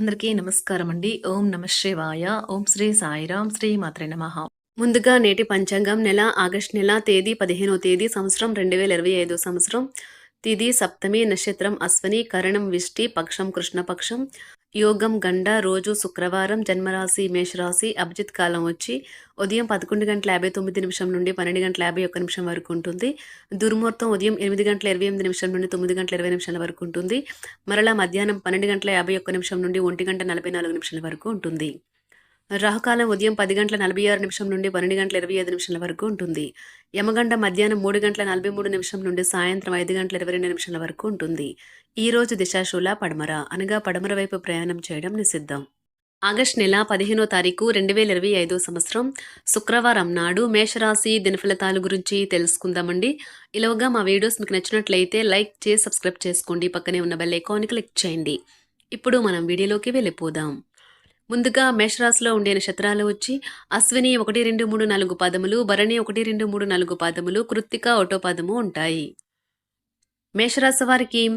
అందరికీ నమస్కారం అండి. ఓం నమ శివాయ. ఓం శ్రీ సాయిరాం శ్రీ మాత్రే నమ. ముందుగా నేటి పంచాంగం నెల ఆగస్ట్ నెల తేదీ పదిహేనో తేదీ సంవత్సరం రెండు వేల ఇరవై ఐదో సంవత్సరం. తిది సప్తమి నక్షత్రం అశ్వని కరణం విష్టి పక్షం కృష్ణపక్షం. యోగం గండ రోజు శుక్రవారం జన్మరాశి మేషరాశి అభిజిత్ కాలం వచ్చి ఉదయం పదకొండు గంటల యాభై తొమ్మిది నిమిషం నుండి పన్నెండు గంటల యాభై ఒక్క నిమిషం వరకు ఉంటుంది. దుర్ముహూర్తం ఉదయం ఎనిమిది గంటల ఇరవై ఎనిమిది నిమిషం నుండి తొమ్మిది గంటల ఇరవై నిమిషాల వరకు ఉంటుంది. మరలా మధ్యాహ్నం పన్నెండు గంటల యాభై ఒక్క నిమిషం నుండి ఒంటి గంట నలభై నాలుగు నిమిషాల వరకు ఉంటుంది. రాహుకాలం ఉదయం పది గంటల నలభై ఆరు నిమిషం నుండి పన్నెండు గంటల ఇరవై ఐదు నిమిషాల వరకు ఉంటుంది. యమగండ మధ్యాహ్నం మూడు గంటల నలభై మూడు నిమిషం నుండి సాయంత్రం ఐదు గంటల ఇరవై రెండు నిమిషాల వరకు ఉంటుంది. ఈ రోజు దిశాశూల పడమర. అనగా పడమర వైపు ప్రయాణం చేయడం నిషిద్ధం. ఆగస్ట్ నెల పదిహేనో తారీఖు రెండు వేల ఇరవై ఐదో సంవత్సరం శుక్రవారం నాడు మేషరాశి దినఫలితాల గురించి తెలుసుకుందామండి. ఇలాగా మా వీడియోస్ మీకు నచ్చినట్లయితే లైక్ చేసి సబ్స్క్రైబ్ చేసుకోండి. పక్కనే ఉన్న బెల్ ఐకాన్ క్లిక్ చేయండి. ఇప్పుడు మనం వీడియోలోకి వెళ్ళిపోదాం. ముందుగా మేషరాశిలో ఉండే నక్షత్రాలు వచ్చి అశ్విని ఒకటి రెండు మూడు నాలుగు పాదములు భరణి ఒకటి రెండు మూడు నాలుగు పాదములు కృత్తిక ఒకటో పాదము ఉంటాయి. మేషరాశి వారికి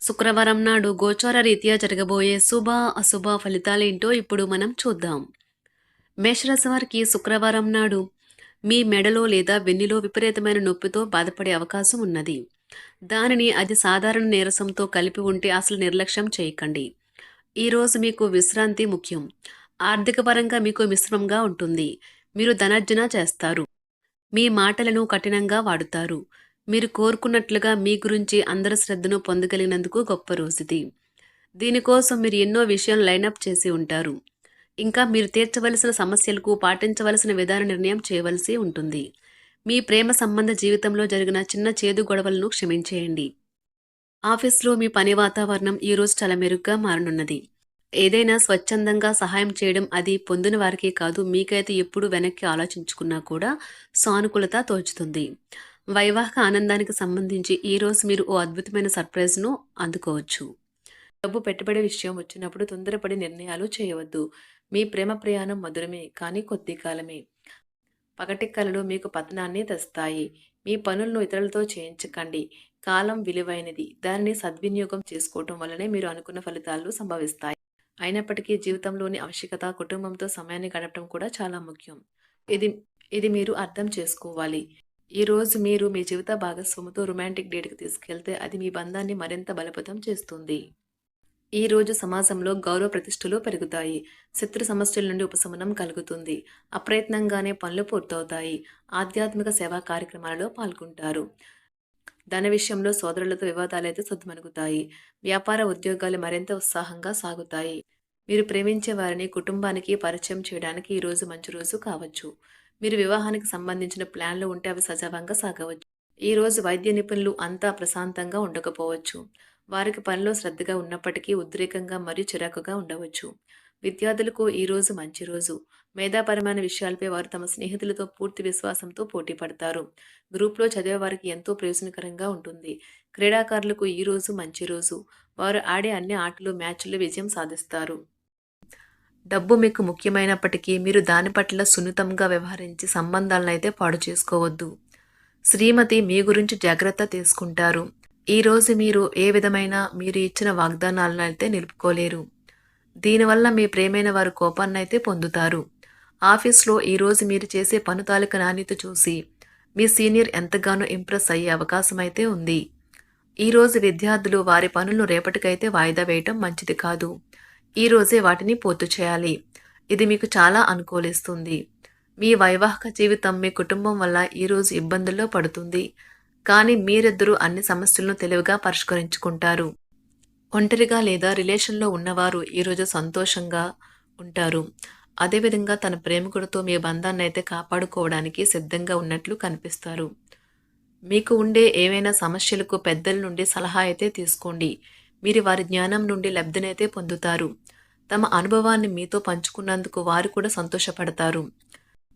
శుక్రవారం నాడు గోచార రీత్యా జరగబోయే శుభ అశుభ ఫలితాలేంటో ఇప్పుడు మనం చూద్దాం. మేషరాశి వారికి శుక్రవారం నాడు మీ మెడలో లేదా వెన్నులో విపరీతమైన నొప్పితో బాధపడే అవకాశం ఉన్నది. దానిని అది సాధారణ నీరసంతో కలిపి ఉంటే అసలు నిర్లక్ష్యం చేయకండి. ఈరోజు మీకు విశ్రాంతి ముఖ్యం. ఆర్థిక పరంగా మీకు మిశ్రమంగా ఉంటుంది. మీరు ధనార్జన చేస్తారు. మీ మాటలను కఠినంగా వాడుతారు. మీరు కోరుకున్నట్లుగా మీ గురించి అందరి శ్రద్ధను పొందగలిగినందుకు గొప్ప రోజుది. దీనికోసం మీరు ఎన్నో విషయాలు లైనప్ చేసి ఉంటారు. ఇంకా మీరు తీర్చవలసిన సమస్యలకు పాటించవలసిన విధాన నిర్ణయం చేయవలసి ఉంటుంది. మీ ప్రేమ సంబంధ జీవితంలో జరిగిన చిన్న చేదు గొడవలను క్షమించేయండి. ఆఫీస్లో మీ పని వాతావరణం ఈరోజు చాలా మెరుగ్గా మారనున్నది. ఏదైనా స్వచ్ఛందంగా సహాయం చేయడం అది పొందిన వారికే కాదు మీకైతే ఎప్పుడు వెనక్కి ఆలోచించుకున్నా కూడా సానుకూలత తోచుతుంది. వైవాహిక ఆనందానికి సంబంధించి ఈరోజు మీరు ఓ అద్భుతమైన సర్ప్రైజ్ను అందుకోవచ్చు. డబ్బు పెట్టుబడి విషయం వచ్చినప్పుడు తొందరపడి నిర్ణయాలు చేయవద్దు. మీ ప్రేమ ప్రయాణం మధురమే కానీ కొద్ది కాలమే. పగటి కళలు మీకు పతనాన్ని తెస్తాయి. మీ పనులను ఇతరులతో చేయించకండి. కాలం విలువైనది. దానిని సద్వినియోగం చేసుకోవటం వల్లనే మీరు అనుకున్న ఫలితాలు సంభవిస్తాయి. అయినప్పటికీ జీవితంలోని ఆవశ్యకత కుటుంబంతో సమయాన్ని గడపడం కూడా చాలా ముఖ్యం. ఇది ఇది మీరు అర్థం చేసుకోవాలి. ఈరోజు మీరు మీ జీవిత భాగస్వామితో రొమాంటిక్ డేట్కి తీసుకెళ్తే అది మీ బంధాన్ని మరింత బలపతం చేస్తుంది. ఈ రోజు సమాజంలో గౌరవ ప్రతిష్టలు పెరుగుతాయి. శత్రు సమస్యల నుండి ఉపశమనం కలుగుతుంది. అప్రయత్నంగానే పనులు పూర్తవుతాయి. ఆధ్యాత్మిక సేవా కార్యక్రమాలలో పాల్గొంటారు. ధన విషయంలో సోదరులతో వివాదాలైతే సద్దుమణుగుతాయి వ్యాపార ఉద్యోగాలు మరింత ఉత్సాహంగా సాగుతాయి. మీరు ప్రేమించే వారిని కుటుంబానికి పరిచయం చేయడానికి ఈరోజు మంచి రోజు కావచ్చు. మీరు వివాహానికి సంబంధించిన ప్లాన్లు ఉంటే అవి సజావంగా సాగవచ్చు. ఈ రోజు వైద్య నిపుణులు అంతా ప్రశాంతంగా ఉండకపోవచ్చు. వారికి పనిలో శ్రద్ధగా ఉన్నప్పటికీ ఉద్రేకంగా మరియు చిరాకుగా ఉండవచ్చు. విద్యార్థులకు ఈ రోజు మంచి రోజు. మేధాపరమైన విషయాలపై వారు తమ స్నేహితులతో పూర్తి విశ్వాసంతో పోటీ పడతారు. గ్రూప్లో చదివే వారికి ఎంతో ప్రయోజనకరంగా ఉంటుంది. క్రీడాకారులకు ఈ రోజు మంచి రోజు. వారు ఆడే అన్ని ఆటలు మ్యాచ్లు విజయం సాధిస్తారు. డబ్బు మీకు ముఖ్యమైనప్పటికీ మీరు దాని పట్ల సున్నితంగా వ్యవహరించి సంబంధాలను అయితే పాడు చేసుకోవద్దు. శ్రీమతి మీ గురించి జాగ్రత్త తీసుకుంటారు. ఈరోజు మీరు ఏ విధమైన మీరు ఇచ్చిన వాగ్దానాలను అయితే నిలుపుకోలేరు. దీనివల్ల మీ ప్రేమైన వారు కోపాన్ని అయితే పొందుతారు. ఆఫీస్లో ఈరోజు మీరు చేసే పను తాలూక నాణ్యత చూసి మీ సీనియర్ ఎంతగానో ఇంప్రెస్ అయ్యే అవకాశం అయితే ఉంది ఈరోజు విద్యార్థులు వారి పనులను రేపటికైతే వాయిదా వేయటం మంచిది కాదు. ఈ రోజే వాటిని పూర్తి చేయాలి. ఇది మీకు చాలా అనుకూలిస్తుంది. మీ వైవాహిక జీవితం మీ కుటుంబం వల్ల ఈరోజు ఇబ్బందుల్లో పడుతుంది. కానీ మీరిద్దరూ అన్ని సమస్యలను తెలివిగా పరిష్కరించుకుంటారు. ఒంటరిగా లేదా రిలేషన్లో ఉన్నవారు ఈరోజు సంతోషంగా ఉంటారు. అదేవిధంగా తన ప్రేమికుడితో మీ బంధాన్ని అయితే కాపాడుకోవడానికి సిద్ధంగా ఉన్నట్లు కనిపిస్తారు. మీకు ఉండే ఏవైనా సమస్యలకు పెద్దల నుండి సలహా అయితే తీసుకోండి. మీరు వారి జ్ఞానం నుండి లబ్ధినైతే పొందుతారు. తమ అనుభవాన్ని మీతో పంచుకున్నందుకు వారు కూడా సంతోషపడతారు.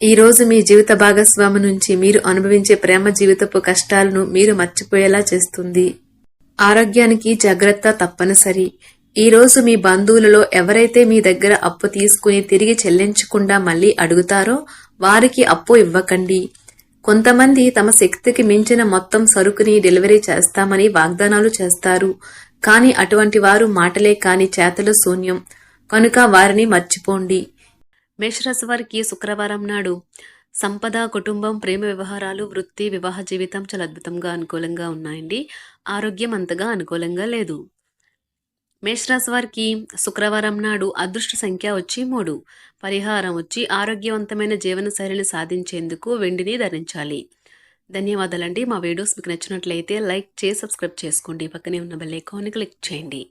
ఈ రోజు మీ జీవిత భాగస్వామి నుంచి మీరు అనుభవించే ప్రేమ జీవితపు కష్టాలను మీరు మర్చిపోయేలా చేస్తుంది. ఆరోగ్యానికి జాగ్రత్త తప్పనిసరి. ఈ రోజు మీ బంధువులలో ఎవరైతే మీ దగ్గర అప్పు తీసుకుని తిరిగి చెల్లించకుండా మళ్ళీ అడుగుతారో వారికి అప్పు ఇవ్వకండి. కొంతమంది తమ శక్తికి మించిన మొత్తం సరుకుని డెలివరీ చేస్తామని వాగ్దానాలు చేస్తారు. కానీ అటువంటి వారు మాటలే కాని చేతలు శూన్యం. కనుక వారిని మర్చిపోండి. మేషరాశి వారికి శుక్రవారం నాడు సంపద కుటుంబం ప్రేమ వ్యవహారాలు వృత్తి వివాహ జీవితం చాలా అద్భుతంగా అనుకూలంగా ఉన్నాయండి. ఆరోగ్యం అంతగా అనుకూలంగా లేదు. మేషరాశి వారికి శుక్రవారం నాడు అదృష్ట సంఖ్య వచ్చి మూడు. పరిహారం వచ్చి ఆరోగ్యవంతమైన జీవన శైలిని సాధించేందుకు వెండిని ధరించాలి. ధన్యవాదాలండి. మా వీడియోస్ మీకు నచ్చినట్లయితే లైక్ చేసి సబ్స్క్రైబ్ చేసుకోండి. పక్కనే ఉన్న బెల్ ఐకాన్ని క్లిక్ చేయండి.